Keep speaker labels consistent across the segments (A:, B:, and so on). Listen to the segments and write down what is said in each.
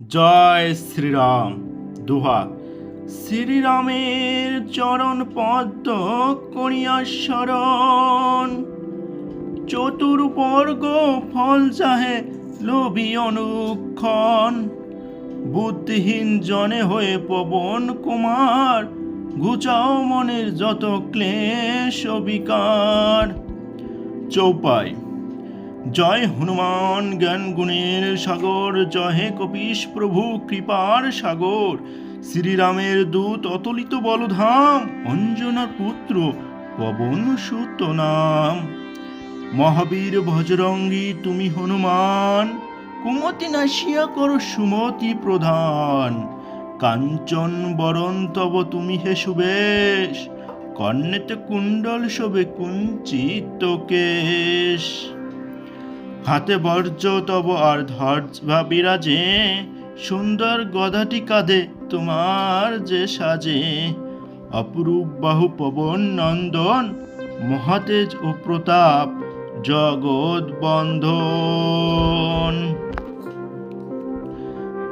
A: জয় শ্রীরাম। দুহা শ্রীরামের চরণ পদ্ম করিয়া শরণ। চতুর্বর্গ ফল চাহে লোভী অনুক্ষণ। বুদ্ধিহীন জনে হয়ে পবন কুমার, ঘুচাও মনের যত ক্লেশ বিকার চৌপাই। জয় হনুমান জ্ঞান গুণের সাগর, জয় কপিস প্রভু কৃপার সাগর। শ্রীরামের দূত অতলিত বলধাম, অঞ্জনার পুত্র পবন সুত নাম। মহাবীর ভজরঙ্গী তুমি হনুমান, কুমতি নাশিয়া কর সুমতি প্রধান। কাঞ্চন বরণ তব তুমি হে সুবেশ কর্ণেতে কুণ্ডল শোভে কুঞ্চিত কেশ। হাতে বর্জ্য, তব আর ধর্যা বিরাজে। সুন্দর গদাটি কাঁধে তোমার যে সাজে। অপরূপ বাহু পবন নন্দন, মহাতেজ ও প্রতাপ, জগৎ বন্ধন।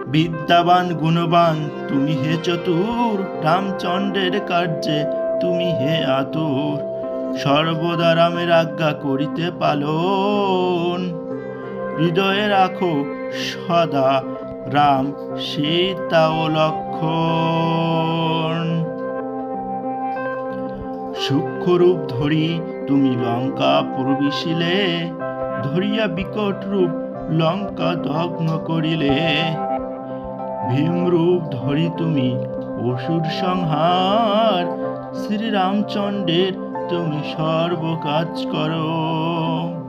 A: বিদ্যাবান, গুণবান, তুমি হে চতুর। রামচন্দ্রের কার্যে তুমি হে আতুর। সর্বদা রামের আজ্ঞা করিতে পালন। হৃদয়ে রাখো সদা রাম সীতা ও লক্ষণ। সূক্ষ্মরূপ ধরি তুমি লঙ্কা প্রবিশিলে, ধরিয়া বিকট রূপ লঙ্কা দগ্ন করিলে। ভীমরূপ ধরি তুমি অসুর সংহার, শ্রীরামচন্দ্রের তুমি সর্বকাজ করো।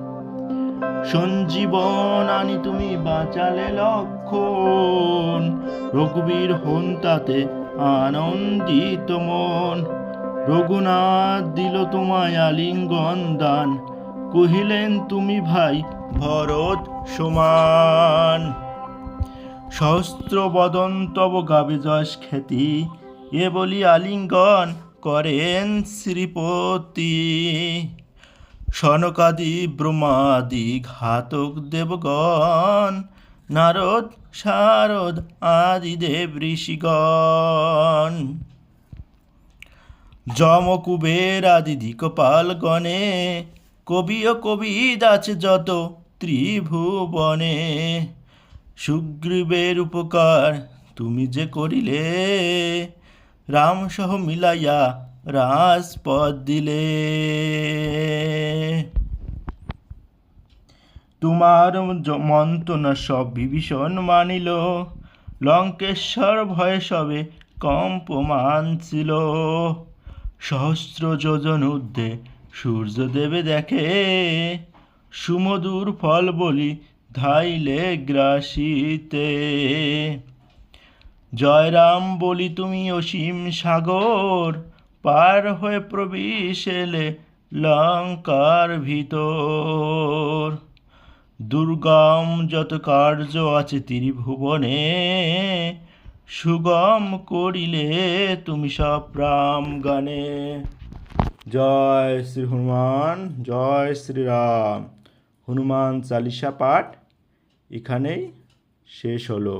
A: সঞ্জীবন আনি তুমি বাঁচালে লক্ষণ। রঘুবীর হন তাতে আনন্দিত মন। রঘুনাথ দিল তোমায় আলিঙ্গন দান। কহিলেন, তুমি ভাই ভরত সমান। সহস্র বদন তব গাবে যশ খ্যাতি। এ বলি আলিঙ্গন করেন শ্রীপতি। সনকাদি ব্রহ্মাদি ঘাতক দেবগণ, নারদ শারদ আদি দেব ঋষিগণ। যম কুবের আদি দিকপাল গণে কবি ও কবিদ আছে যত ত্রিভুবনে। সুগ্রীবের উপকার তুমি যে করিলে রাম সহ মিলাইয়া রাজপদ দিলে। তোমার মন্ত্রণা সব বিভীষণ মানিল। লঙ্কেশ্বর ভয়ে সবে কম্পমান ছিল। সহস্র যোজন ঊর্ধ্বে সূর্যদেবে দেখে, সুমধুর ফল বলি ধাইলে গ্রাসিতে। জয় রাম বলি, তুমি অসীম সাগর পার হয়ে প্রবেশ এলে লঙ্কার ভিতর। দুর্গম যত কার্য আছে ত্রিভুবনে সুগম করিলে তুমি সব রাম গানে। জয় শ্রী হনুমান, জয় শ্রীরাম হনুমান চালিসা পাঠ এখানেই শেষ হলো।